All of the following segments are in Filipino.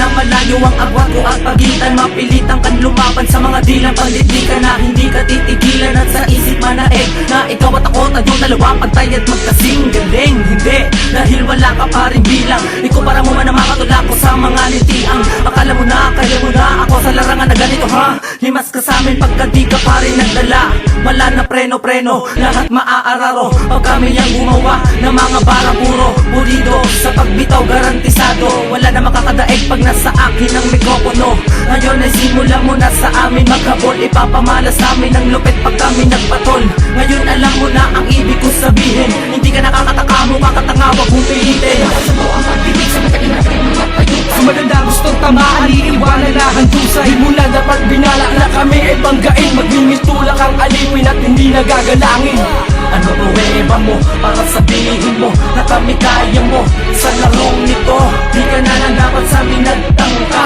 ang agwat ko at pagitan. Mapilitan kan lumaban sa mga dilang Pandidikan na hindi ka titigilan At sa isip manaeg na ikaw at ako Tayong dalawa. Pantay at magkasing galing Hindi, dahil wala ka pa rin bilang. Ikumpara mo man ang mga tulak ko sa mga litiang. Akala mo na, kaya mo na ako sa larangan na ganito ha? Himas ka sa amin pagka di ka pa rin nagdala. Wala na preno-preno, lahat maaararo. Pag kami ang gumawa ng mga bara puro Pulido, sa pagbitaw garantisado Wala na makakadaig pag nasa akin ang mikropono. Ngayon ay simula mo na sa amin maghabol Ipapamalas namin ang lupit pag kami nagpatol. Ngayon alam mo na ang ibig ko sabihin. Hindi ka nakakataka mo, makatanga, wag mong pilitin. Sumalanda gustong tamaan Iiwanan na handusa Di mo na dapat binala na kami ay banggain. Magmingis tulak ang alipin at hindi nagagalangin mo para sabihin mo na kami kaya mo. Sa larong nito Di ka na lang dapat sa amin nagtangka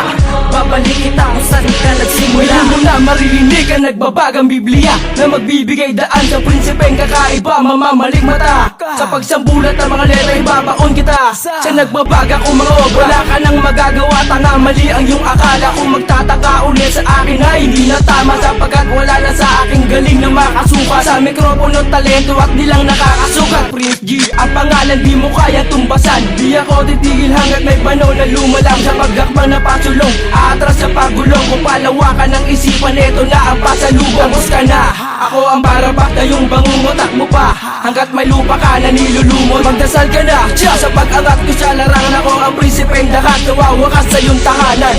na maririnig ang nagbabagang Biblia Na magbibigay daan sa prinsipeng kakaiba Mamamalik mata. Sa pagsambulat ng mga letra ibabaon kita. Sa nagbabaga kong mga obra Wala ka nang magagawa. Tanga mali ang iyong akala. Kung magtataka ulit sa akin ay hindi na tama Sapagkat wala na sa aking galing na makasuka. Sa mikropono talento at nilang nakakasukat. Prince G ang pangalan di mo kaya tumbasan Di ako titigil hanggat may panahon na lumalang Sa paghakbang na pasulong Aatras sa pagulong. Kung palawakan ng Ito na ang pasalubong Tapos ka na. Ako ang barabat na yung bangungotak mo pa Hanggat may lupa ka na nilulumot Magdasal ka na. Diya sa pag-angat ko sa larangan Ako ang prinsipeng dakat Nawawakas sa iyong tahanan.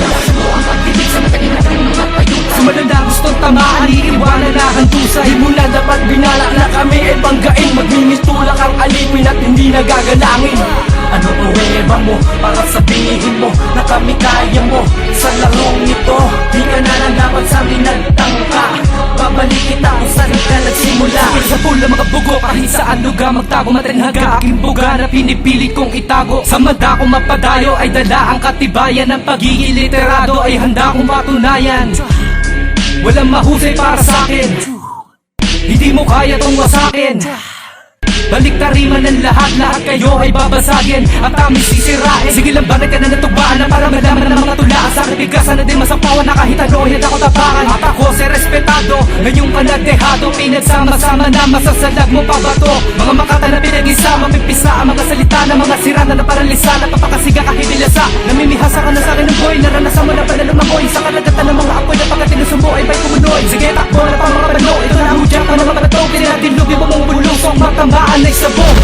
Sumalanda gustong tamaan Iiwanan na hantusa Di mo na dapat binala na kami ay banggain. Magmingis tulak ang alipin at hindi nagagalangin. Ano pruweba mo para sabihin mo na kami kaya mo? Sa larong ito Di ka na lang dapat sa amin nagtangka. Babalik kita kung saan ka nagsimula. Sa pula mga bugo kahit saan lugar magtago Matinhaga aking buga na pinipilit kong itago. Sa manda kong mapadayo ay dala ang katibayan Ng pagiging literado. Ay handa kong patunayan. Walang mahusay para sa akin. Hindi mo kaya tong wasakin Balik tariman ng lahat, lahat kayo ay babasagin At aming sisirain. Sige lang banat ka na natugbaan na para malaman ng mga tulaan Sa akin bigasan na din masapawan na kahit ano ako tapakan At ako si respetado. Ngayong ka nadehado Pinagsama-sama na masasalag mo pa ba to? Mga makata na pinag-isama Pipisa ang mga salita na mga sirana na paralisa Napapakasiga kahibilasa Namimihasa ka na sa akin ng boy Naranasan mo na pala lumakoy? Sa kalagatan ng mga apoy na pagkatinusun mo ay may kumunoy Sige takbo na pa mga bano Ito na ang hudyak pa ng mga bato Pinatilubi mo mong bulusok Matamaan ay sabong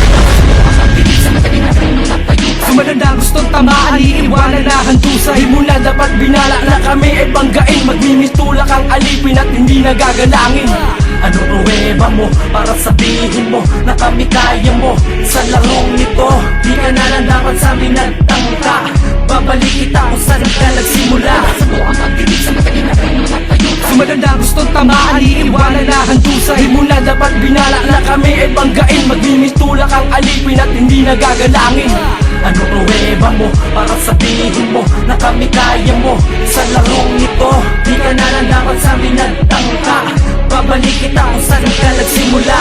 Sumalanda gustong tamaan Iiwanan na hantusa Di mo na dapat binala na kami ay banggain. Magmingis tulak ang alipin at hindi nagagalangin. Ano pruweba mo? Para sabihin mo na kami kaya mo. Sa larong nito Di ka na lang dapat sa amin nagtangka. Babalik kita kung saan ka nagsimula. Sumalanda gustong tamaan Iiwanan na hantusa Di mo na dapat binala alipin at hindi nagagalangin Ano pruweba mo? Para sabihin mo na kami kaya mo. Sa larong ito Di ka na dapat sa amin nagtangka Babalik kita kung saan ka nagsimula